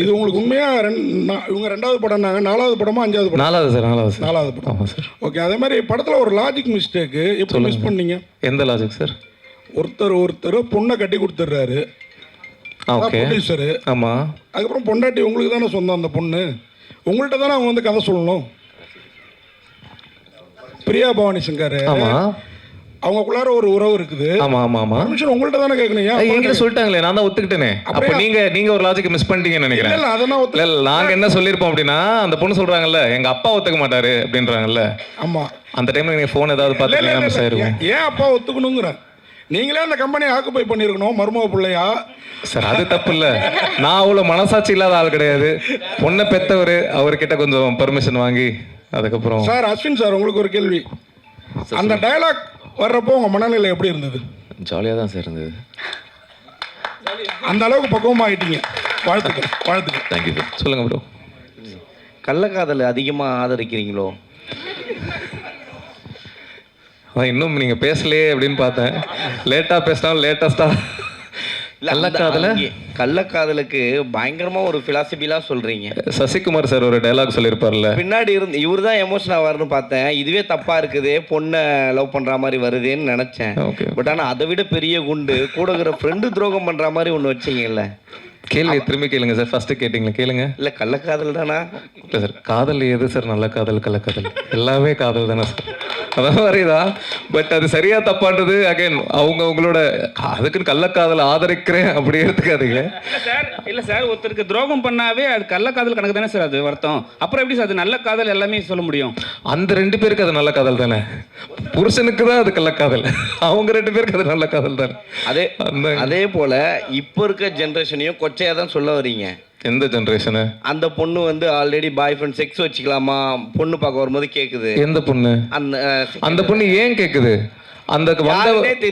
இது உங்களுக்கு உண்மையா இவங்க ரெண்டாவது படம்னாங்க நாலாவது படமா அஞ்சாவது படம்? நாலாவது சார் நாலாவது சார். நாலாவது படம். ஆமாம் சார். ஓகே அதே மாதிரி படத்துல ஒரு லாஜிக் மிஸ்டேக்கு எப்படி மிஸ் பண்ணீங்க? எந்த லாஜிக் சார்? ஒருத்தர் ஒருத்தர் பொண்ணை கட்டி கொடுத்துட்றாரு ப்ரொடியூசரு ஆமாம் அதுக்கப்புறம் பொண்டாட்டி உங்களுக்கு தானே சொந்தம் அந்த பொண்ணு? உங்கள்கிட்ட தானே அவங்க வந்து கதை சொல்லணும்? பிரியா பவானி சங்கர். ஆமாம் அவங்களுக்குள்ளார ஒரு உறவு இருக்குது. ஆமாம் ஆமாம் ஆமாம் பர்மிஷன் உங்கள்கிட்ட தானே கேட்கணும் என்கிட்ட சொல்லிட்டாங்களே நான் தான் ஒத்துக்கிட்டேனே. அப்போ நீங்க நீங்க ஒரு லாஜிக் மிஸ் பண்ணிட்டீங்கன்னு இல்ல நினைக்கிறேன் இல்ல அதெல்லாம் இல்ல நாங்க என்ன சொல்லியிருப்போம் அப்படின்னா அந்த பொண்ணு சொல்றாங்கல்ல எங்க அப்பா ஒத்துக்க மாட்டாரு அப்படின்றாங்கல்ல. ஆமா. அந்த டைம்ல நீங்க போன் ஏதாவது பார்த்துட்டீங்கன்னா மிஸ். ஆயிருக்கும்? ஏன் அப்பா ஒத்துக்கணுங்கிறேன் நீங்களே அந்த கம்பெனியை ஆக்குப்பை பண்ணியிருக்கணும் மருமக பிள்ளையா? சார் அது தப்பு இல்ல. நான் அவ்வளவு மனசாட்சி இல்லாத ஆள் கிடையாது. பொண்ணை பெத்தவர் அவர்கிட்ட கொஞ்சம் பெர்மிஷன் வாங்கி அதுக்கப்புறம் சார் அஸ்வின் சார் உங்களுக்கு ஒரு கேள்வி. அந்த டயலாக் வர்றப்போ உங்க மனநிலை எப்படி இருந்தது? ஜாலியாக தான் சார் இருந்தது. அந்த அளவுக்கு பக்குவமாயிட்டீங்க வாழ்த்துக்கள் வாழ்த்துக்கள். தேங்க்யூ சார் சொல்லுங்க ப்ரோ கள்ளக்காதல் அதிகமாக ஆதரிக்கிறீங்களோ? அதான் இன்னும் நீங்க பேசலையே அப்படின்னு பார்த்தேன். லேட்டா பேசினாலும் லேட்டஸ்டா இல்ல, அந்த- கள்ளக்காதல? கள்ளக்காதலுக்கு பயங்கரமா ஒரு பிலாசபிலாம் சொல்றீங்க. சசிகுமார் சார் ஒரு டைலாக் சொல்லியிருப்பார்ல. பின்னாடி இருந்து இவர் தான் எமோஷன் ஆவார்னு பார்த்தேன். இதுவே தப்பா இருக்குதே பொண்ணை லவ் பண்ற மாதிரி வருதேன்னு நினைச்சேன். பட் ஆனா அதை விட பெரிய குண்டு கூட இருக்கிற ஃப்ரெண்டு துரோகம் பண்ற மாதிரி ஒண்ணு வச்சீங்கல்ல. கேள்வி திரும்பி கேளுங்க சார் ஃபர்ஸ்ட் கேட்டிங்களா? கேளுங்க. இல்ல கள்ளக்காதல் தானா? இல்லை சார் காதல் எது சார்? நல்ல காதல் கள்ளக்காதல். எல்லாமே காதல் தானே சார். அதான் மாதிரிதான் பட் அது சரியா தப்பான்றது அகைன் அவங்க உங்களோட அதுக்குன்னு கள்ளக்காதல் ஆதரிக்கிறேன் அப்படி எடுத்துக்காதீங்க. இல்ல சார் இல்ல சார் ஒருத்தருக்கு துரோகம் பண்ணாவே அது கள்ளக்காதல் கணக்கு தானே சார் அது வருத்தம். அப்புறம் எப்படி சார் அது நல்ல காதல் எல்லாமே சொல்ல முடியும்? அந்த ரெண்டு பேருக்கு அது நல்ல காதல் தானே? புருஷனுக்கு தான் அது கள்ளக்காதல். அவங்க ரெண்டு பேருக்கு அது நல்ல காதல் தானே? அதே அதே போல இப்போ இருக்க ஜென்ரேஷனையும் கொச்சையா தான் சொல்ல வர்றீங்க. எந்த ஜென்ரேஷனு அந்த பொண்ணு வந்து ஆல்ரெடி பாய் ஃப்ரெண்ட் செக்ஸ் வச்சுக்கலாமா? பொண்ணு பார்க்க வரும்போது கேக்குது. எந்த பொண்ணு? அந்த அந்த பொண்ணு ஏன் கேக்குது? அந்த.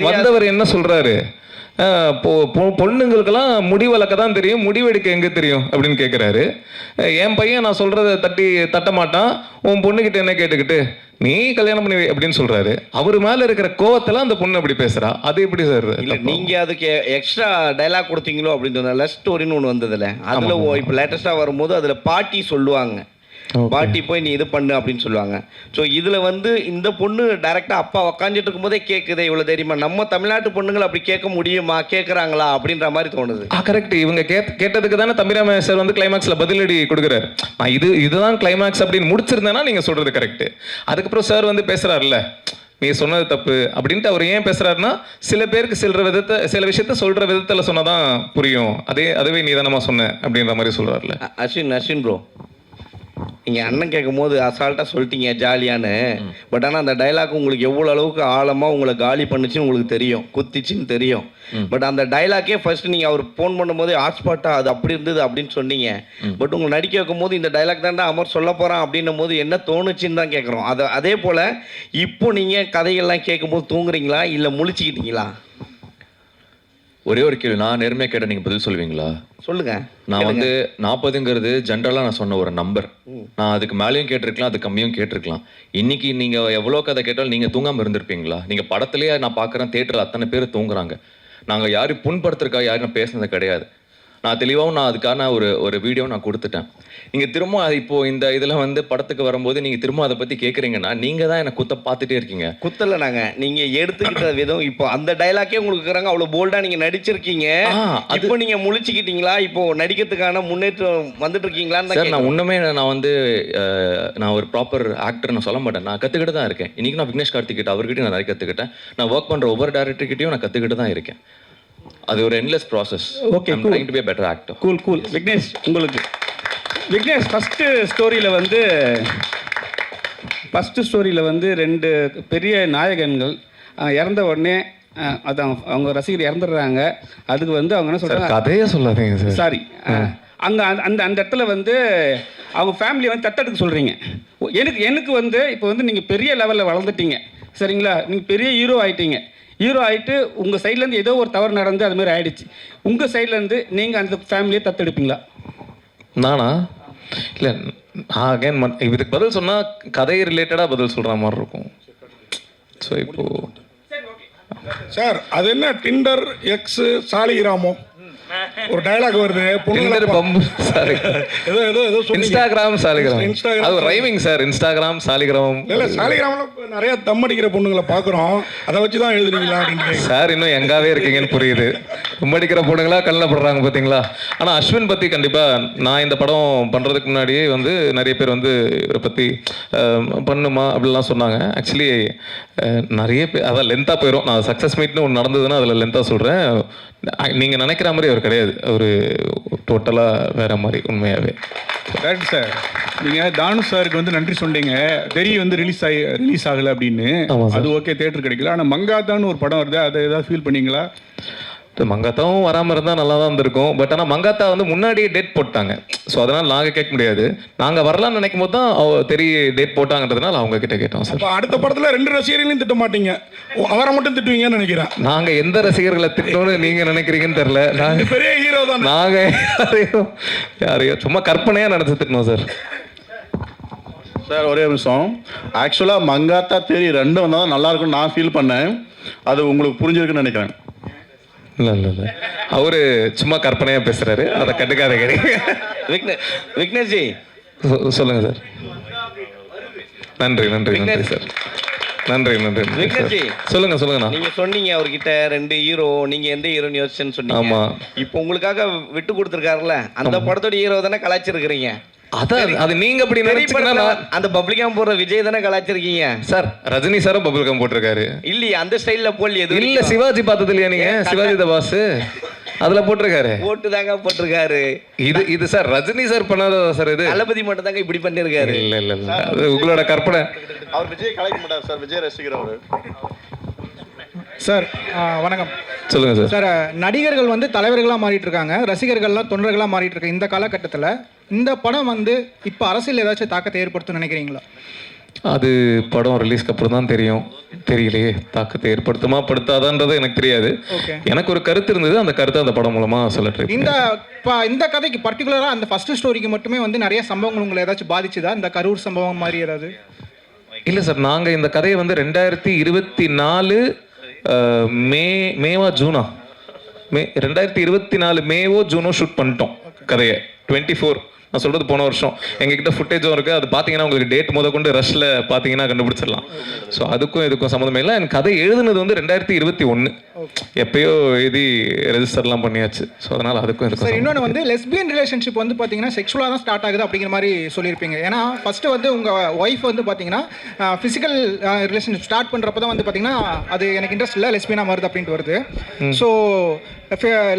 வந்தவர் என்ன சொல்றாரு? பொண்ணுங்களுக்கெல்லாம் முடி வளர்க்க தான் தெரியும் முடிவெடுக்க எங்க தெரியும் அப்படின்னு கேட்குறாரு என் பையன் நான் சொல்றத தட்டி தட்ட மாட்டான் உன் பொண்ணுகிட்ட என்ன கேட்டுக்கிட்டு? நீ கல்யாணம் பண்ணி அப்படின்னு சொல்றாரு. அவர் மேல இருக்கிற கோவத்துல அந்த பொண்ணு அப்படி பேசுறா. அது எப்படி சார்? இல்ல நீங்க அதுக்கு எக்ஸ்ட்ரா டைலாக் கொடுத்தீங்களோ அப்படின்னு லவ் ஸ்டோரின்னு ஒன்று வந்ததுல. அதுல இப்ப லேட்டஸ்டா வரும்போது அதுல பாட்டி சொல்லுவாங்க. பாட்டி போய் நீ இது பண்ணு அப்படின்னு சொல்லுவாங்க. ஸோ இதுல வந்து இந்த பொண்ணு டைரக்டா அப்பா உக்காந்துட்டு இருக்கும்போதே கேக்குதே இவ்வளவு தெரியுமா. நம்ம தமிழ்நாட்டு பொண்ணுங்களை அப்படி கேட்க முடியுமா? கேக்குறாங்களா? அப்படின்ற மாதிரி தோணுது. கரெக்ட் இவங்க கேட் கேட்டதுக்கு தானே தம்பிராம சார் வந்து கிளைமேக்ஸ்ல பதிலடி கொடுக்குறாரு. இது இதுதான் கிளைமேக்ஸ் அப்படின்னு முடிச்சிருந்தேன்னா நீங்க சொல்றது கரெக்ட் அதுக்கப்புறம் சார் வந்து பேசுறாருல்ல நீ சொன்னது தப்பு அப்படின்ட்டு அவர் ஏன் பேசுறாருன்னா சில பேருக்கு சில விதத்தை சில விஷயத்த சொல்ற விதத்துல சொன்னாதான் புரியும். அதே அதுவே நீ தானமா சொன்ன அப்படின்ற மாதிரி சொல்றாருல்ல. அ- அஸ்வின் அஸ்வின் ப்ரோ நீங்க அண்ணன் கேட்கும் போது அசால்ட்டா சொல்லிட்டீங்க ஜாலியான்னு. பட் ஆனா அந்த டைலாக் உங்களுக்கு எவ்வளவு அளவுக்கு ஆழமா உங்களை காலி பண்ணுச்சுன்னு உங்களுக்கு தெரியும். குத்திச்சுன்னு தெரியும். பட் அந்த டைலாக்கே ஃபர்ஸ்ட் நீங்க அவர் ஃபோன் பண்ணும்போது ஹாட்ஸ்பாட்டா அது அப்படி இருந்தது அப்படின்னு சொன்னீங்க. பட் உங்களை நடிக்க வைக்கும் போது இந்த டைலாக் தாண்டா அமர் சொல்ல போறான் அப்படின்னும் போது என்ன தோணுச்சுன்னு தான் கேட்குறோம் அதை அதே போல இப்போ நீங்க கதையெல்லாம் கேட்கும்போது தூங்குறீங்களா? இல்ல முழிச்சுக்கிட்டீங்களா? ஒரே ஒரு கேள்வி நான் நேர்மையாக கேட்ட நீங்கள் பதில் சொல்லுவீங்களா சொல்லுங்க. நான் வந்து நாற்பதுங்கிறது ஜென்ரலாக நான் சொன்ன ஒரு நம்பர் நான் அதுக்கு மேலேயும் கேட்டிருக்கலாம் அது கம்மியும் கேட்டிருக்கலாம். இன்னைக்கு நீங்கள் எவ்வளோ கதை கேட்டாலும் நீங்கள் தூங்காமல் இருந்திருப்பீங்களா? நீங்கள் படத்துலேயே நான் பார்க்குறேன் தேட்டரில் அத்தனை பேர் தூங்குறாங்க. நாங்கள் யாரையும் புண்படுத்துறதுக்காக யாரும் நான் பேசுனது கிடையாது. நான் தெளிவாகவும் நான் அதுக்கான ஒரு ஒரு வீடியோ நான் கொடுத்துட்டேன். நீங்கள் திரும்ப அது இப்போ இந்த இதில் வந்து படத்துக்கு வரும்போது நீங்கள் திரும்ப அதை பற்றி கேட்குறீங்கன்னா நீங்கள் தான் என்னை குத்த பார்த்துட்டே இருக்கீங்க. குத்தல நாங்க. நீங்க எடுத்துக்கிட்ட விதம் இப்போ அந்த டைலாக்கே உங்களுக்கு இருக்கிறாங்க. அவ்வளவு போல்டா நீங்க நடிச்சிருக்கீங்க. இப்போ நீங்க முழிச்சுக்கிட்டீங்களா? இப்போ நடிக்கிறதுக்கான முன்னேற்றம் வந்துட்டு இருக்கீங்களான்னு தான் சார் நான். உண்மையே நான் வந்து நான் ஒரு ப்ராப்பர் ஆக்டர் நான் சொல்ல மாட்டேன். நான் கற்றுக்கிட்டு தான் இருக்கேன். இன்னைக்கு நான் விக்னேஷ் கார்த்திகிட்ட அவர்கிட்ட நான் நிறைய கற்றுக்கிட்டேன் நான் ஒர்க் பண்ணுற ஒவ்வொரு டேரக்டர்கிட்டையும் நான் கற்றுக்கிட்டு தான் இருக்கேன். அது ஒரு endless process cool. Trying to be better actor cool cool Vignesh உங்களுக்கு. விக்னேஷ் ஃபஸ்ட்டு ஸ்டோரியில் வந்து ஃபஸ்ட்டு ஸ்டோரியில் வந்து ரெண்டு பெரிய நாயகன்கள் இறந்த உடனே அதான் அவங்க ரசிகர் இறந்துடுறாங்க. அதுக்கு வந்து அவங்க என்ன சொல்கிறாங்க கதையே சொல்லாதீங்க சார். சாரி அங்கே அந்த அந்த அந்த இடத்துல வந்து அவங்க ஃபேமிலியை வந்து தத்தெடுக்க சொல்கிறீங்க எனக்கு எனக்கு வந்து இப்போ வந்து நீங்கள் பெரிய லெவலில் வளர்ந்துட்டீங்க. சரிங்களா? நீங்கள் பெரிய ஹீரோ ஆயிட்டீங்க. ஹீரோ ஆயிட்டு உங்கள் சைட்லேருந்து ஏதோ ஒரு தவறு நடந்து அது மாதிரி ஆயிடுச்சு. உங்கள் சைட்லேருந்து நீங்கள் அந்த ஃபேமிலியை தத்தெடுப்பீங்களா? நானா? இல்ல நான் அகைன் இதுக்கு பதில் சொன்னா கதை ரிலேட்டடா பதில் சொல்ற மாதிரி இருக்கும். ஸோ இப்போ சார் அது என்ன? டிண்டர் எக்ஸ் சாலிகிராமம் ஒரு டயலாக் வருது. பொண்ணுங்களை பம்பு சாரி ஏதோ ஏதோ ஏதோ. இன்ஸ்டாகிராம் சாலிகிராம் இன்ஸ்டாகிராம் அது ரைமிங் சார் இன்ஸ்டாகிராம் சாலிகிராம் இல்ல சாலிகிராமில் நிறைய தம் அடிக்கிற பொண்ணுங்களை பார்க்குறோம். அதை வச்சு தான் எழுதுறீங்களா அப்படின்னு சார் இன்னும் எங்காவே இருக்கீங்கன்னு புரியுது. கும்படிக்கிற பொண்ணுங்களா கல்ல படுறாங்க பார்த்தீங்களா ஆனால் அஸ்வின் பற்றி கண்டிப்பாக நான் இந்த படம் பண்ணுறதுக்கு முன்னாடியே வந்து நிறைய பேர் வந்து இவரை பற்றி பண்ணுமா அப்படிலாம் சொன்னாங்க. ஆக்சுவலி நிறைய பேர் அதான் லென்த்தாக போயிடும் நான் சக்ஸஸ் மீட்னு ஒன்று நடந்ததுன்னா அதில் லென்த்தாக சொல்கிறேன் நீங்கள் நினைக்கிற மாதிரி அவர் கிடையாது. அவர் டோட்டலாக வேற மாதிரி உண்மையாகவே கரெக்ட் சார் நீங்கள் தானு சாருக்கு வந்து நன்றி சொன்னீங்க. தெரி வந்து ரிலீஸ் ஆகி ரிலீஸ் ஆகலை அப்படின்னு. அது ஓகே தேட்டர் கிடைக்கல. ஆனால் மங்காத்தான்னு ஒரு படம் வருது. அதை ஏதாவது ஃபீல் பண்ணீங்களா? மங்காத்தாவும் வராமல் இருந்தால் நல்லா தான் இருந்திருக்கும். பட் ஆனால் மங்காத்தா வந்து முன்னாடியே டேட் போட்டாங்க. ஸோ அதனால் நாங்கள் கேட்க முடியாது. நாங்கள் வரலாம்னு நினைக்கும் போது தான் அவ தெரிய டேட் போட்டாங்கன்றதுனால அவங்க கிட்ட கேட்டோம் சார் இப்போ அடுத்த படத்துல ரெண்டு ரசிகர்களையும் திட்ட மாட்டீங்க. அவரை மட்டும் திட்டுவீங்கன்னு நினைக்கிறேன். நாங்கள் எந்த ரசிகர்களை திட்டணும்னு நீங்கள் நினைக்கிறீங்கன்னு தெரில நாங்கள் பெரிய ஹீரோ தான். நாங்கள் யாரையும் யாரையும் சும்மா கற்பனையாக நினச்சி திட்டணும் சார் சார் ஒரே நிமிஷம். ஆக்சுவலாக மங்காத்தா தேரி ரெண்டும் வந்தால் நல்லா இருக்கும்னு நான் ஃபீல் பண்ணேன். அது உங்களுக்கு புரிஞ்சிருக்குன்னு நினைக்கிறேன். இல்லை இல்லை இல்லை. அவரு சும்மா கற்பனையாக பேசுகிறாரு அதை கண்டுக்காதீங்க விக்னே விக்னேஷ்ஜி. சொ- சொல்லுங்க சார். நன்றி நன்றி நன்றி சார். நன்றி நன்றி விக்னேஷ்ஜி. சொல்லுங்க சொல்லுங்கண்ணா. நீங்க சொன்னீங்க அவர்கிட்ட ரெண்டு ஹீரோ நீங்க எந்த ஹீரோன்னு யோசிச்சேன்னு சொன்னீங்க. ஆமா. இப்போ உங்களுக்காக விட்டு கொடுத்துருக்காருல்ல அந்த படத்தோட ஹீரோ தானே கலாய்ச்சிருக்கிறீங்க. அதான் அது நீங்க அப்படி நினைச்சீங்கன்னா அந்த பப்ளிக்கா போடுற விஜய் தானே கலாய்ச்சிருக்கீங்க? சார் ரஜினி சாரும் பபுள் கம் போட்டிருக்காரு. இல்லையே அந்த ஸ்டைல்ல போடல எது இல்ல சிவாஜி பார்த்தது இல்லையா நீங்க சிவாஜி த பாஸ் அதுல போட்டிருக்காரு. போட்டு தாங்க போட்டிருக்காரு. இது இது சார் ரஜினி சார் பண்ணாததா சார் இது. தளபதி மட்டும் தாங்க இப்படி பண்ணிருக்காரு. இல்ல இல்ல இல்ல. அது உங்களோட கற்பனை. அவர் விஜய் கலைக்க மாட்டார் சார் விஜய் ரசிகர் அவர். சார் ஆ, வணக்கம். சொல்லுங்க சார். சார் நடிகர்கள் வந்து தலைவர்களாக மாறிட்டு இருக்காங்க ரசிகர்கள்லாம் தொண்டர்களாக மாறிட்டு இருக்க இந்த காலகட்டத்தில். இந்த படம் வந்து இப்போ அரசியல் ஏதாச்சும் தாக்கத்தை ஏற்படுத்தும் நினைக்கிறீங்களா? அது படம் ரிலீஸ்க்கு அப்புறம் தான் தெரியும். தெரியலையே தாக்கத்தை ஏற்படுத்துமா படுத்தாதான்றது எனக்கு தெரியாது. எனக்கு ஒரு கருத்து இருந்தது அந்த கருத்தை அந்த படம் மூலமா சொல்ல ட்ரை இந்த இந்த கதைக்கு பர்டிகுலராக அந்த ஃபர்ஸ்ட் ஸ்டோரிக்கு மட்டுமே வந்து நிறைய சம்பவங்கள் உங்களை ஏதாச்சும் பாதிச்சுதா? இந்த கரூர் சம்பவம் மாதிரி ஏதாவது? இல்ல சார் நாங்க இந்த கதையை வந்து ரெண்டாயிரத்தி இருபத்தி நாலு மே மேவா ஜூனா? மே ரெண்டாயிரத்தி இருபத்தி நாலு மேவோ ஜூனோ ஷூட் பண்ணிட்டோம் கதையை. டுவெண்ட்டி ஃபோர் நான் சொல்றது போன வருஷம். எங்ககிட்ட ஃபுட்டேஜும் இருக்கு. அது பார்த்தீங்கன்னா உங்களுக்கு டேட் முத கொண்டு ரஷ்ல பார்த்தீங்கன்னா கண்டுபிடிச்சிடலாம். ஸோ அதுக்கும் இதுக்கும் சம்மந்தமே இல்லை. எனக்கு கதை எழுதுனது வந்து ரெண்டாயிரத்தி இருபத்தி ஒன்று எப்பயோ எழுதி ரெஜிஸ்டர்லாம் பண்ணியாச்சு. ஸோ அதனால அதுக்கும் சம்மந்தம் இன்னொன்று வந்து லெஸ்பியன் ரிலேஷன்ஷிப் வந்து பார்த்தீங்கன்னா செக்ஷுவலாக தான் ஸ்டார்ட் ஆகுது அப்படிங்கிற மாதிரி சொல்லியிருப்பீங்க. ஏன்னா ஃபஸ்ட்டு வந்து உங்கள் ஒய்ஃப் வந்து பார்த்தீங்கன்னா ஃபிசிக்கல் ரிலேஷன்ஷிப் ஸ்டார்ட் பண்ணுறப்ப தான் வந்து பார்த்தீங்கன்னா அது எனக்கு இன்ட்ரெஸ்ட் இல்லை லெஸ்பியனாக வருது அப்படின்ட்டு வருது. ஸோ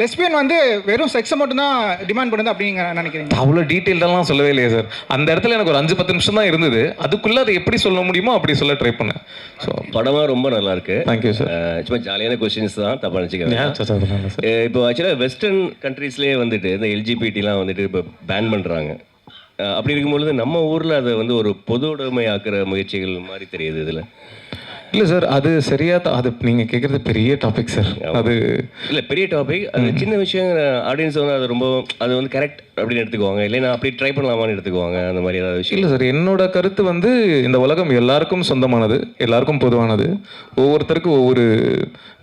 லெஸ்பியன் வந்து வெறும் செக்ஸை மட்டும் தான் டிமாண்ட் பண்ணுது அப்படிங்க நினைக்கிறீங்க அவ்வளோ டீட்டெயில்டெல்லாம் சொல்லவே இல்லையே சார் அந்த இடத்துல எனக்கு ஒரு அஞ்சு பத்து நிமிஷம் தான் இருந்தது. அதுக்குள்ள அதை எப்படி சொல்ல முடியுமோ அப்படி சொல்ல ட்ரை பண்ணேன். ஸோ படமாக ரொம்ப நல்லா இருக்கு தேங்க்யூ சார் சும்மா ஜாலியான கொஸ்டின்ஸ் தான் தப்பா நினச்சிக்கிறேன் சார் இப்போ ஆக்சுவலாக வெஸ்டர்ன் கண்ட்ரீஸ்லேயே வந்துட்டு இந்த எல்ஜிபிடிலாம் வந்துட்டு இப்போ பேன் பண்ணுறாங்க அப்படி இருக்கும்பொழுது நம்ம ஊரில் அதை வந்து ஒரு பொது உடைமையாக்குற முயற்சிகள் மாதிரி தெரியுது இதில். இல்லை சார் அது சரியா அது நீங்கள் கேட்குறது பெரிய டாபிக் சார் அது இல்லை பெரிய டாபிக் அது சின்ன விஷயம் ஆடியன்ஸ் வந்து அது ரொம்ப அது வந்து கரெக்ட் அப்படின்னு எடுத்துக்குவாங்க. இல்லைன்னா அப்படி ட்ரை பண்ணலாமான்னு எடுத்துக்குவாங்க. அந்த மாதிரி ஏதாவது விஷயம். இல்லை சார் என்னோட கருத்து வந்து இந்த உலகம் எல்லாருக்கும் சொந்தமானது எல்லாருக்கும் பொதுவானது. ஒவ்வொருத்தருக்கும் ஒவ்வொரு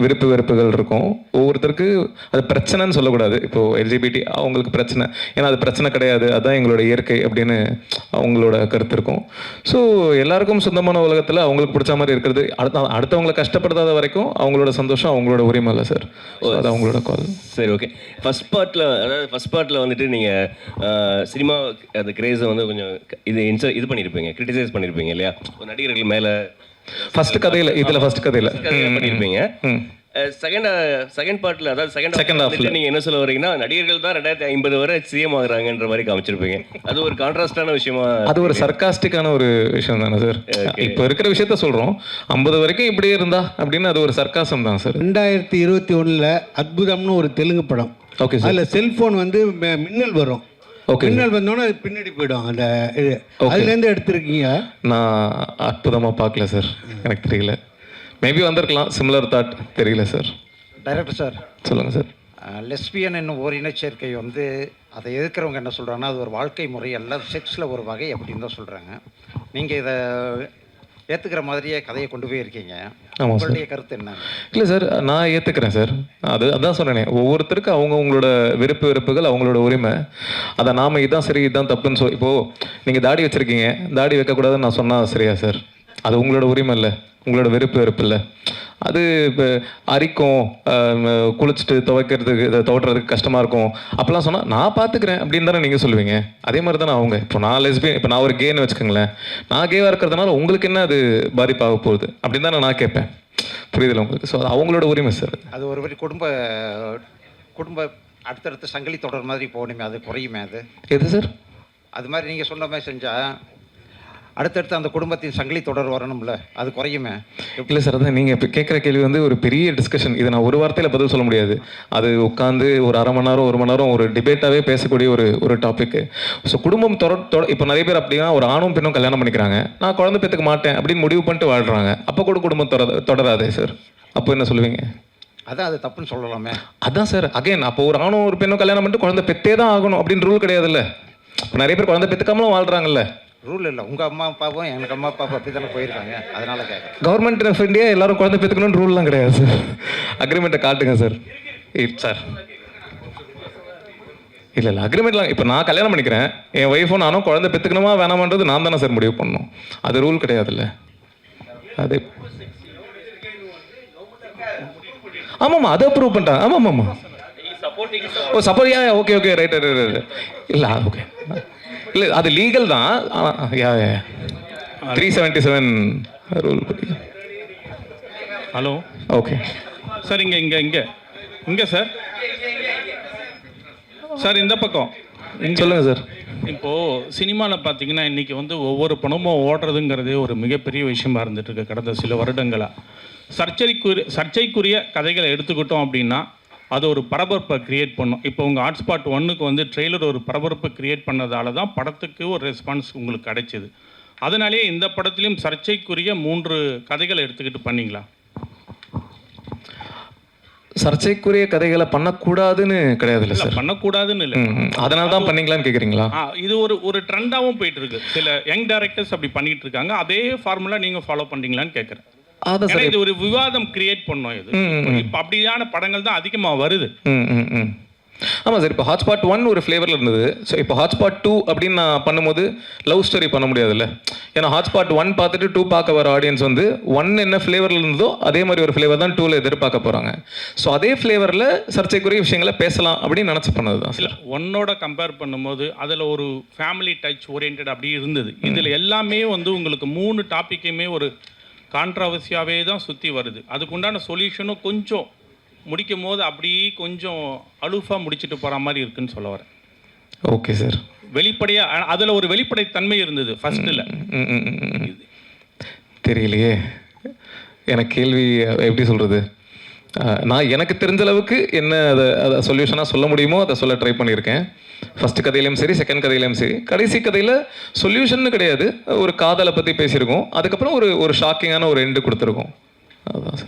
விருப்பு வெறுப்புகள் இருக்கும். ஒவ்வொருத்தருக்கு அது பிரச்சனைன்னு சொல்லக்கூடாது. இப்போ எல்ஜிபிடி அவங்களுக்கு பிரச்சனை. ஏன்னா அது பிரச்சனை கிடையாது. அதான் எங்களோட இயற்கை அப்படின்னு அவங்களோட கருத்து இருக்கும். ஸோ எல்லாருக்கும் சொந்தமான உலகத்தில் அவங்களுக்கு பிடிச்ச மாதிரி இருக்கிறது. அடுத்த அடுத்தவங்களை கஷ்டப்படுத்தாத வரைக்கும் அவங்களோட சந்தோஷம் அவங்களோட உரிமை இல்லை சார். அது அவங்களோட கால் சரி ஓகே ஃபர்ஸ்ட் பார்ட்டில் அதாவது ஃபர்ஸ்ட் பார்ட்டில் வந்துட்டு நீங்கள் சினிமா அந்த கிரேஸை வந்து கொஞ்சம் இது இன்ச இது பண்ணியிருப்பீங்க கிரிட்டிசைஸ் பண்ணியிருப்பீங்க இல்லையா? ஒரு நடிகர்கள் மேலே ஃபர்ஸ்ட் கதையில் இதில் ஃபர்ஸ்ட் கதையில். பண்ணியிருப்பீங்க செகண்ட் செகண்ட் பார்ட்ல அதாவது செகண்ட் Second செகண்ட். ஹாஃப்ல நீங்க என்ன சொல்ல வரீங்கன்னா நடிகர்கள் தான் ரெண்டாயிரத்தி ஐம்பது வரை சிஎம் ஆகுறாங்கன்ற மாதிரி காமிச்சிருப்பீங்க. அது ஒரு கான்ட்ராஸ்டான விஷயமா அது ஒரு சர்க்காஸ்டிக்கான ஒரு விஷயம் தானே சார் இப்போ இருக்கிற விஷயத்த சொல்றோம். ஐம்பது வரைக்கும் இப்படியே இருந்தா அப்படின்னு அது ஒரு சர்க்காசம் தான் சார் ரெண்டாயிரத்தி இருபத்தி ஒன்றில் அற்புதம்னு ஒரு தெலுங்கு படம். ஓகே சார் அதில் செல்ஃபோன் வந்து மி- மின்னல் வரும். ஓகே மின்னல் வந்தோன்னே அது பின்னாடி போயிடும் அந்த இது. அதுலேருந்து எடுத்திருக்கீங்க? நான் அற்புதமா பார்க்கல சார் எனக்கு தெரியல. மேபி வந்திருக்கலாம். சிமிலர் தாட் தெரியல சார் டைரக்டர் சார் சொல்லுங்க சார் லெஸ்பியன் என்னும் ஓர் இனச்சேர்க்கை வந்து அதை எதிர்க்கிறவங்க என்ன சொல்கிறாங்கன்னா அது ஒரு வாழ்க்கை முறை அல்ல செக்ஸில் ஒரு வகை அப்படின்னு தான் சொல்கிறாங்க நீங்கள் இதை ஏற்றுக்கிற மாதிரியே கதையை கொண்டு போயிருக்கீங்க. உங்களுடைய கருத்து என்ன? இல்லை சார் நான் ஏற்றுக்கிறேன் சார் அது அதான் சொன்னேனே. ஒவ்வொருத்தருக்கு அவங்க அவங்களோட விருப்பு வெறுப்புகள் அவங்களோட உரிமை. அதை நாம இதான் சரி இதான் தப்புன்னு சொல்லி இப்போது நீங்கள் தாடி வச்சுருக்கீங்க. தாடி வைக்கக்கூடாதுன்னு நான் சொன்னால் சரியா சார் அது உங்களோட உரிமை இல்லை. உங்களோட விருப்பு வெறுப்பு இல்லை. அது இப்போ அரிக்கும் குளிச்சுட்டு துவைக்கிறதுக்கு இதை துவட்டுறதுக்கு கஷ்டமாக இருக்கும். அப்போல்லாம் சொன்னால் நான் பார்த்துக்கிறேன் அப்படின்னு தானே நீங்கள் சொல்லுவீங்க. அதே மாதிரி தானே அவங்க. இப்போ நான் லெஸ்பியன் இப்போ நான் ஒரு கேன்னு வச்சுக்கோங்களேன். நான் கேவாக இருக்கிறதுனால உங்களுக்கு என்ன அது பாதிப்பாக போகுது? அப்படின்னு தானே நான் கேட்பேன். புரியுதுல உங்களுக்கு? ஸோ அது அவங்களோட உரிமை சார் அது ஒரு மாதிரி குடும்ப குடும்ப அடுத்தடுத்த சங்கிலி தொடர் மாதிரி போகணுமே அது குறையுமே அது. எது சார் அது மாதிரி நீங்கள் சொன்ன மாதிரி செஞ்சால் அடுத்தடுத்து அந்த குடும்பத்தின் சங்கிலி தொடர் வரணும்ல அது குறையுமே. இல்லை சார் அதான் நீங்கள் இப்போ கேட்குற கேள்வி வந்து ஒரு பெரிய டிஸ்கஷன் இதை நான் ஒரு வார்த்தையில் பதில் சொல்ல முடியாது. அது உட்காந்து ஒரு அரை மணி நேரம் ஒரு மணி நேரம் ஒரு டிபேட்டாகவே பேசக்கூடிய ஒரு ஒரு டாபிக் ஸோ குடும்பம் தொட தொட இப்போ நிறைய பேர் அப்படின்னா ஒரு ஆணும் பெண்ணும் கல்யாணம் பண்ணிக்கிறாங்க. நான் குழந்தை பெற்றுக்க மாட்டேன் அப்படின்னு முடிவு பண்ணிட்டு வாழ்கிறாங்க அப்போ கூட குடும்பம் தொடர தொடராதே சார். அப்போ என்ன சொல்லுவீங்க? அதான் அது தப்புன்னு சொல்லலாமே. அதான் சார் அகைன் அப்போ ஒரு ஆணும் ஒரு பெண்ணும் கல்யாணம் பண்ணிட்டு குழந்தை பெற்றே தான் ஆகணும் அப்படின்னு ரூல் கிடையாதுல்ல. நிறைய பேர் குழந்தை பெற்றுக்காமலும் வாழ்கிறாங்கல்ல ரூல் இல்லை. உங்கள் அம்மா அப்பாவும் எனக்கு அம்மா அப்பா அப்படி தானே போயிருக்காங்க. அதனால கேட்குறேன் கவர்மெண்ட் ஆஃப் இந்தியா எல்லாரும் குழந்தை பெற்றுக்கணும்னு ரூல்லாம் கிடையாது சார் அக்ரிமெண்ட்டை காட்டுங்க சார் சார் இல்லை இல்லை அக்ரிமெண்ட்லாம் இப்போ நான் கல்யாணம் பண்ணிக்கிறேன். என் ஒய்ஃபும் நானும் குழந்தை பெற்றுக்கணுமா வேணாமான்றது நான் தானே சார் முடிவு பண்ணணும். அது ரூல் கிடையாதுல்ல. அது ஆமாம்மா அதை அப்ரூவ் பண்ணிட்டாங்க ஆமாம் ஆமாம் ஓ support okay okay right right right இல்லை ஓகே இல்லை அது லீகல் தான். த்ரீ செவன்ட்டி செவன் ரூல் படி. ஹலோ ஓகே சார் இங்கே இங்கே இங்கே. இங்கே சார் சார் இந்த பக்கம். சொல்லுங்கள் சார் இப்போது சினிமாவில் பார்த்தீங்கன்னா இன்றைக்கி வந்து ஒவ்வொரு படமும் ஓடுறதுங்கிறதே ஒரு மிகப்பெரிய விஷயமா இருந்துட்டு இருக்கு. கடந்த சில வருடங்களாக சர்ச்சைக்குரிய சர்ச்சைக்குரிய கதைகளை எடுத்துக்கிட்டோம் அப்படின்னா அது ஒரு பரபரப்பை கிரியேட் பண்ணும். இப்போ உங்கள் ஹாட்ஸ்பாட் ஒன்னுக்கு வந்து ட்ரெய்லர் ஒரு பரபரப்பை கிரியேட் பண்ணதால தான் படத்துக்கு ஒரு ரெஸ்பான்ஸ் உங்களுக்கு கிடைச்சிது. அதனாலேயே இந்த படத்துலையும் சர்ச்சைக்குரிய மூன்று கதைகளை எடுத்துக்கிட்டு பண்ணீங்களா? சர்ச்சைக்குரிய கதைகளை பண்ணக்கூடாதுன்னு கிடையாதுல்ல இல்லை சார் பண்ணக்கூடாதுன்னு இல்லை. அதனால தான் பண்ணீங்களான்னு கேட்குறீங்களா இது ஒரு ஒரு ட்ரெண்டாகவும் போயிட்டு இருக்கு. சில யங் டைரக்டர்ஸ் அப்படி பண்ணிட்டு இருக்காங்க. அதே ஃபார்முலா நீங்கள் ஃபாலோ பண்ணுறீங்களான்னு கேட்குறேன் இது ஒரு விவாதம் கிரியேட் பண்ணோம் இது. இப்போ அப்படியான படங்கள் தான் அதிகமாக வருது. ஆமாம் சார் இப்போ ஹாட்ஸ்பாட் ஒன் ஒரு ஃப்ளேவரில் இருந்தது. ஸோ இப்போ ஹாட்ஸ்பாட் டூ அப்படின்னு நான் பண்ணும்போது லவ் ஸ்டோரி பண்ண முடியாதுல்ல. ஏன்னா ஹாட்ஸ்பாட் ஒன் பார்த்துட்டு டூ பார்க்க வர ஆடியன்ஸ் வந்து ஒன் என்ன ஃப்ளேவரில் இருந்ததோ அதே மாதிரி ஒரு ஃப்ளேவர் தான் டூவில் எதிர்பார்க்க போகிறாங்க ஸோ அதே ஃப்ளேவரில் சர்ச்சைக்குரிய விஷயங்களை பேசலாம் அப்படின்னு நினச்சி பண்ணது தான் சார். ஒன்னோட கம்பேர் பண்ணும்போது அதில் ஒரு ஃபேமிலி டச் ஓரியன்ட் அப்படி இருந்தது. இதில் எல்லாமே வந்து உங்களுக்கு மூணு டாப்பிக்குமே ஒரு கான்ட்ரவர்சியாகவே தான் சுற்றி வருது. அதுக்குண்டான சொல்யூஷனும் கொஞ்சம் முடிக்கும் போது அப்படியே கொஞ்சம் அலுஃபாக முடிச்சிட்டு போகிற மாதிரி இருக்குன்னு சொல்ல வரேன். Okay sir. வெளிப்படையாக அதில் ஒரு வெளிப்படைத்தன்மை இருந்தது ஃபர்ஸ்ட்டில் ம் ம் ம், ம். தெரியலையே. எனக்கு கேள்வி எப்படி சொல்கிறது நான் எனக்கு தெரிஞ்ச அளவுக்கு என்ன அதை அதை சொல்யூஷனாக சொல்ல முடியுமோ அதை சொல்ல ட்ரை பண்ணியிருக்கேன். ஃபர்ஸ்ட் கதையிலையும் சரி செகண்ட் கதையிலையும் சரி. கடைசி கதையில் சொல்யூஷன் கிடையாது. ஒரு காதலை பற்றி பேசியிருக்கோம். அதுக்கப்புறம் ஒரு ஒரு ஷாக்கிங்கான ஒரு எண்டு கொடுத்துருக்கோம். அதுதான் சார்.